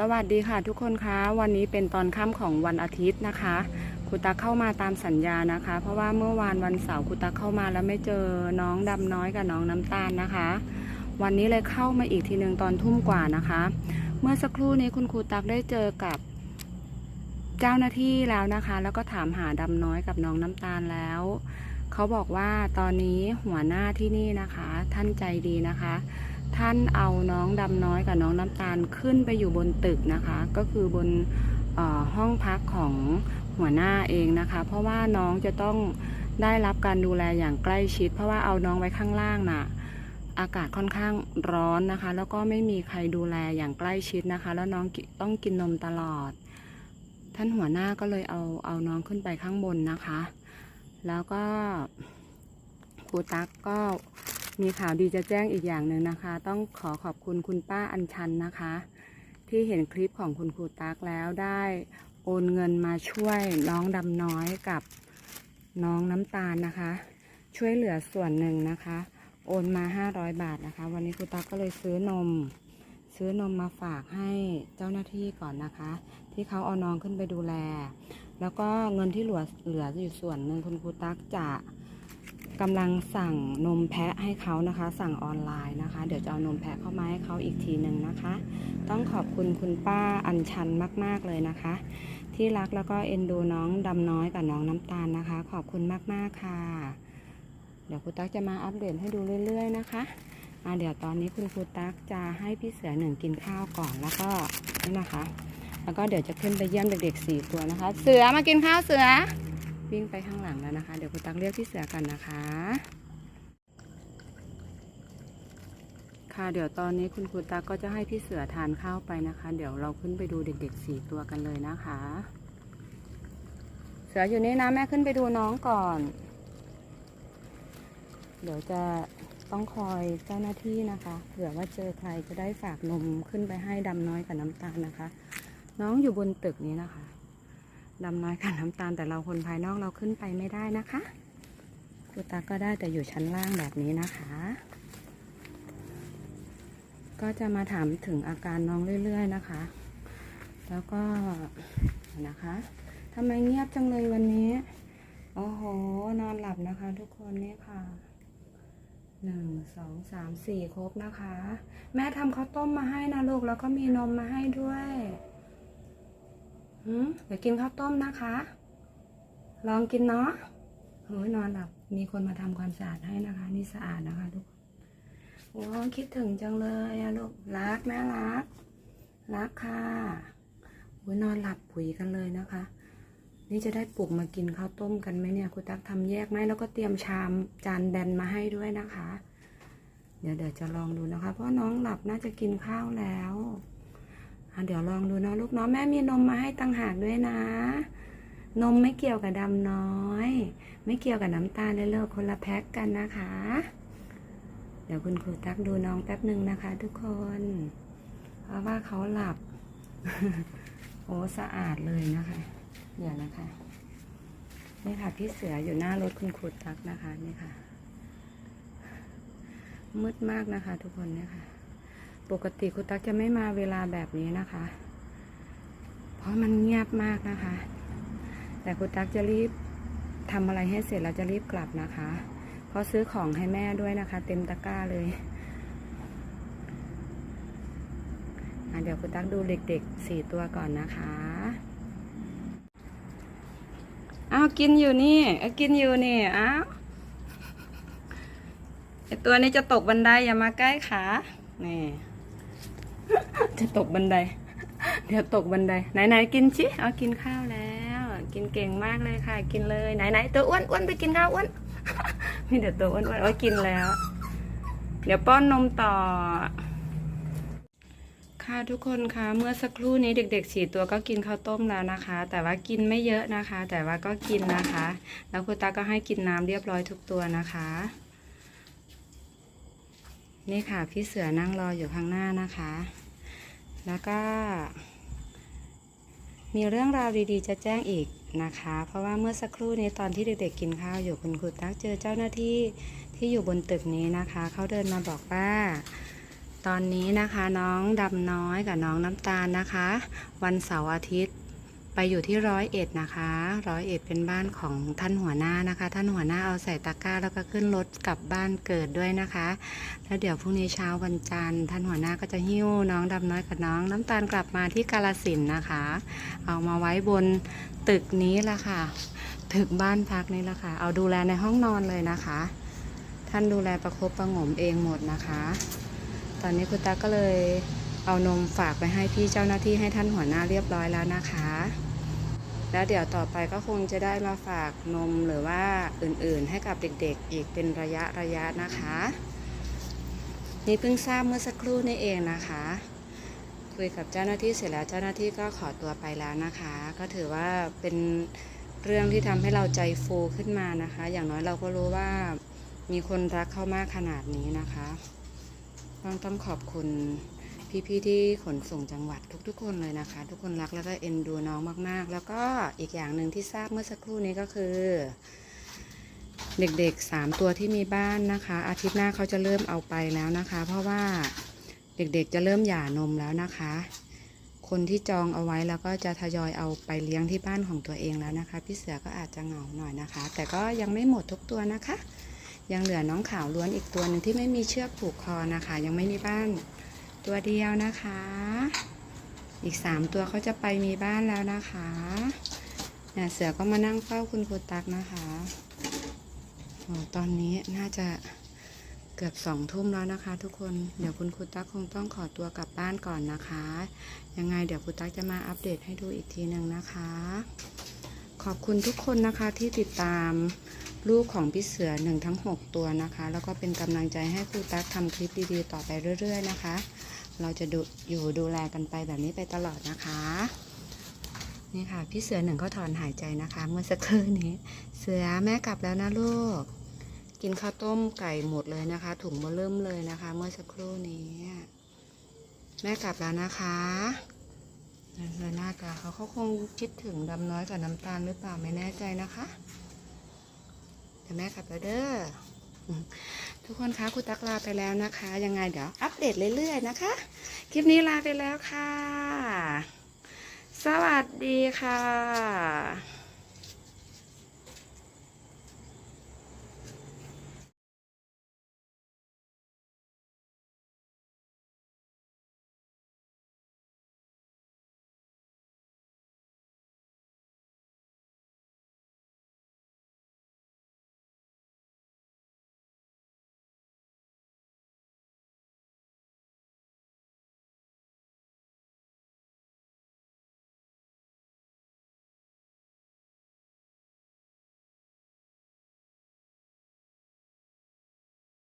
สวัสดีค่ะทุกคนคะวันนี้เป็นตอนค่ำของวันอาทิตย์นะคะครูตาเข้ามาตามสัญญานะคะ เพราะว่าเมื่อวานวันเสาร์ครูตาเข้ามาแล้วไม่เจอน้องดำน้อยกับน้องน้ำตาลนะคะ วันนี้เลยเข้ามาอีกทีหนึ่งตอนทุ่มกว่านะคะ เมื่อสักครู่นี้คุณครูตักได้เจอกับเจ้าหน้าที่แล้วนะคะ แล้วก็ถามหาดำน้อยกับน้องน้ำตาลแล้วเขาบอกว่าตอนนี้หัวหน้าที่นี่นะคะ ท่านใจดีนะคะ ท่านเอาน้องดำน้อยกับน้องน้ำตาลขึ้นไปอยู่บนตึกนะคะ ก็คือบนอห้องพักของหัวหน้าเองนะคะ เพราะว่าน้องจะต้องได้รับการดูแลอย่างใกล้ชิด เพราะว่าเอาน้องไว้ข้างล่างน่ะอากาศค่อนข้างร้อนนะคะ แล้วก็ไม่มีใครดูแลอย่างใกล้ชิดนะคะ แล้วน้องกิต้องกินนมตลอด ท่านหัวหน้าก็เลยเอาเอาน้องขึ้นไปข้างบนนะคะ แล้วก็ครูตั๊กก็ มีข่าวดีจะแจ้งอีกอย่างหนึ่งนะคะ ต้องขอขอบคุณคุณป้าอัญชันนะคะ ที่เห็นคลิปของคุณครูตั๊กแล้วได้โอนเงินมาช่วยน้องดำน้อยกับน้องน้ำตาลนะคะ ช่วยเหลือส่วนหนึ่งนะคะ โอนมา 500 บาทนะคะ วันนี้ครูตั๊กก็เลยซื้อนม ซื้อนมมาฝากให้เจ้าหน้าที่ก่อนนะคะ ที่เขาเอาน้องขึ้นไปดูแล แล้วก็เงินที่เหลือเหลืออยู่ส่วนหนึ่งคุณครูตั๊กจะ กำลังสั่งนมแพะให้เขานะคะ สั่งออนไลน์นะคะ เดี๋ยวจะเอานมแพะเข้ามาให้เขาอีกทีหนึ่งนะคะ ต้องขอบคุณคุณป้าอัญชันมาก ๆ เลยนะคะ ที่รักแล้วก็เอ็นดูน้องดำน้อยกับน้องน้ำตาลนะคะ ขอบคุณมาก ๆ ค่ะ เดี๋ยวครูตั๊กจะมาอัปเดตให้ดูเรื่อย ๆ นะคะอะเดี๋ยวตอนนี้คุณครูตั๊กจะให้พี่เสือหนึ่งกินข้าวก่อนแล้วก็นี่นะคะ แล้วก็เดี๋ยวจะขึ้นไปเยี่ยมเด็กๆสี่ตัวนะคะ เสือมากินข้าวเสือ วิ่งไปข้างหลังแล้วนะคะ เดี๋ยวครูตั๊กเรียกพี่เสือกันนะคะ ค่ะเดี๋ยวตอนนี้คุณครูตั๊กก็จะให้พี่เสือทานข้าวไปนะคะ เดี๋ยวเราขึ้นไปดูเด็กๆสี่ตัวกันเลยนะคะ เสืออยู่นี่นะแม่ขึ้นไปดูน้องก่อน เดี๋ยวจะต้องคอยเจ้าหน้าที่นะคะเผื่อว่าเจอใครจะได้ฝากนมขึ้นไปให้ดำน้อยกับน้ำตาลนะคะ น้องอยู่บนตึกนี้นะคะ ดำน้อยกับน้ำตาลแต่เราคนภายนอกเราขึ้นไปไม่ได้นะคะครูตาก็ได้แต่อยู่ชั้นล่างแบบนี้นะคะ ก็จะมาถามถึงอาการน้องเรื่อย ๆ นะคะ แล้วก็นะคะทำไมเงียบจังเลยวันนี้ โอ้โห นอนหลับนะคะ ทุกคนนี่ค่ะหนึ่งสองสามสี่ครบนะคะ แม่ทำข้าวต้มมาให้นะลูก แล้วก็มีนมมาให้ด้วย เดี๋ยวกินข้าวต้มนะคะ ลองกินเนาะโอ้ยนอนหลับ มีคนมาทำความสะอาดให้นะคะ นี่สะอาดนะคะทุกคนโอ้คิดถึงจังเลยอะลูก รักแม่รัก รักค่ะโอ้ยนอนหลับปุ๋ยกันเลยนะคะ นี่จะได้ปลุกมากินข้าวต้มกันไหมเนี่ยคุณตั๊กทำแยกไหมแล้วก็เตรียมชามจานแบนมาให้ด้วยนะคะ เดี๋ยวเดี๋ยวจะลองดูนะคะ เพราะน้องหลับน่าจะกินข้าวแล้ว เดี๋ยวลองดูนะลูกเน้องแม่มีนมมาให้ตั้งหากด้วยนะ นมไม่เกี่ยวกับดำน้อย ไม่เกี่ยวกับน้ำตาลเลยเลิกคนละแพ็คกันนะคะ เดี๋ยวคุณครูตักดูน้องแป๊บหนึ่งนะคะ ทุกคน เพราะว่าเขาหลับ โอ้สะอาดเลยนะคะ เดี๋ยวนะคะนี่ค่ะพี่เสืออยู่หน้ารถคุณครูตักนะคะนี่ค่ะมืดมากนะคะ ทุกคนเนี่ยค่ะ ปกติครูตักจะไม่มาเวลาแบบนี้นะคะ เพราะมันเงียบมากนะคะ แต่ครูตักจะรีบทำอะไรให้เสร็จแล้วจะรีบกลับนะคะ เพราะซื้อของให้แม่ด้วยนะคะ เต็มตะกร้าเลยเดี๋ยวครูตักดูเด็กๆสี่ตัวก่อนนะคะอ้าวกินอยู่นี่เอ้ยกินอยู่นี่อ้าวไอตัวนี้จะตกบันไดอย่ามาใกล้ขานี่ จะตกบันได เดี๋ยวตกบันได ไหนๆกินชิเอากินข้าวแล้ว กินเก่งมากเลยค่ะ กินเลยไหนๆตัวอ้วนอ้วนไปกินข้าวอ้วนมีเดี๋ยวตัวอ้วนอ้วนโอ้กินแล้ว เดี๋ยวป้อนนมต่อ ค่ะทุกคนคะเมื่อสักครู่นี้เด็กๆสี่ตัวก็กินข้าวต้มแล้วนะคะ แต่ว่ากินไม่เยอะนะคะ แต่ว่าก็กินนะคะ แล้วคุณตาก็ให้กินน้ำเรียบร้อยทุกตัวนะคะนี่ค่ะ พี่เสือนั่งรออยู่ข้างหน้านะคะ แล้วก็ มีเรื่องราวดีๆ จะแจ้งอีกนะคะ เพราะว่าเมื่อสักครู่นี้ตอนที่เด็กๆกินข้าวอยู่คุณครูตักเจอเจ้าหน้าที่ที่อยู่บนตึกนี้นะคะ เขาเดินมาบอกว่า ตอนนี้นะคะน้องดำน้อยกับน้องน้ำตาลนะคะ วันเสาร์อาทิตย์ ไปอยู่ที่ร้อยเอ็ดนะคะร้อยเอ็ดเป็นบ้านของท่านหัวหน้านะคะ ท่านหัวหน้าเอาใส่ตะกร้าแล้วก็ขึ้นรถกลับบ้านเกิดด้วยนะคะ แล้วเดี๋ยวพรุ่งนี้เช้าวันจันทร์ท่านหัวหน้าก็จะหิ้วน้องดำน้อยกับน้องน้ำตาลกลับมาที่กาลสินนะคะ เอามาไว้บนตึกนี้ละค่ะตึกบ้านพักนี่ละค่ะ เอาดูแลในห้องนอนเลยนะคะ ท่านดูแลประคบประหงมเองหมดนะคะ ตอนนี้คุณตาก็เลยเอานมฝากไปให้พี่เจ้าหน้าที่ให้ท่านหัวหน้าเรียบร้อยแล้วนะคะ แล้วเดี๋ยวต่อไปก็คงจะได้มาฝากนมหรือว่าอื่นๆ ให้กับเด็กๆ อีกเป็นระยะระยะนะคะ นี่เพิ่งทราบเมื่อสักครู่นี่เองนะคะ คุยกับเจ้าหน้าที่เสร็จแล้วเจ้าหน้าที่ก็ขอตัวไปแล้วนะคะ ก็ถือว่าเป็นเรื่องที่ทำให้เราใจฟูขึ้นมานะคะ อย่างน้อยเราก็รู้ว่ามีคนรักเขามากขนาดนี้นะคะ ต้องต้องขอบคุณ พี่ๆที่ขนส่งจังหวัดทุกๆ คนเลยนะคะ ทุกคนรักแล้วก็เอ็นดูน้องมากๆ แล้วก็อีกอย่างหนึ่งที่ทราบเมื่อสักครู่นี้ก็คือ เด็กๆ 3 ตัวที่มีบ้านนะคะ อาทิตย์หน้าเขาจะเริ่มเอาไปแล้วนะคะ เพราะว่าเด็กๆจะเริ่มหย่านมแล้วนะคะ คนที่จองเอาไว้แล้วก็จะทยอยเอาไปเลี้ยงที่บ้านของตัวเองแล้วนะคะ พี่เสือก็อาจจะเหงาหน่อยนะคะ แต่ก็ยังไม่หมดทุกตัวนะคะ ยังเหลือน้องขาวล้วนอีกตัวหนึ่งที่ไม่มีเชือกผูกคอนะคะ ยังไม่มีบ้าน ตัวเดียวนะคะ อีกสามตัวเขาจะไปมีบ้านแล้วนะคะเนี่ยเสือก็มานั่งเฝ้าคุณครูตักนะคะโอ้ตอนนี้น่าจะเกือบสองทุ่มแล้วนะคะ ทุกคน เดี๋ยวคุณครูตักคงต้องขอตัวกลับบ้านก่อนนะคะ ยังไงเดี๋ยวครูตักจะมาอัปเดตให้ดูอีกทีหนึ่งนะคะ ขอบคุณทุกคนนะคะที่ติดตามลูกของพี่เสือหนึ่งทั้ง 6 ตัวนะคะ แล้วก็เป็นกำลังใจให้ครูตั๊กทำคลิปดีๆ ต่อไปเรื่อย ๆ นะคะ เราจะดูอยู่ดูแลกันไปแบบนี้ไปตลอดนะคะ นี่ค่ะ พี่เสือหนึ่งก็ถอนหายใจนะคะ เมื่อสักครู่นี้ เสือแม่กลับแล้วนะลูก กินข้าวต้มไก่หมดเลยนะคะ ถุงเบอเริ่มเลยนะคะ เมื่อสักครู่นี้ แม่กลับแล้วนะคะแล้วหน้าตาเขาเขาคงคิดถึงดำน้อยกับน้ำตาลหรือเปล่าไม่แน่ใจนะคะเดี๋ยวแม่กลับแล้วเด้อ ทุกคนคะครูตักลาไปแล้วนะคะ ยังไงเดี๋ยวอัปเดตเรื่อยๆนะคะ คลิปนี้ลาไปแล้วค่ะ สวัสดีค่ะ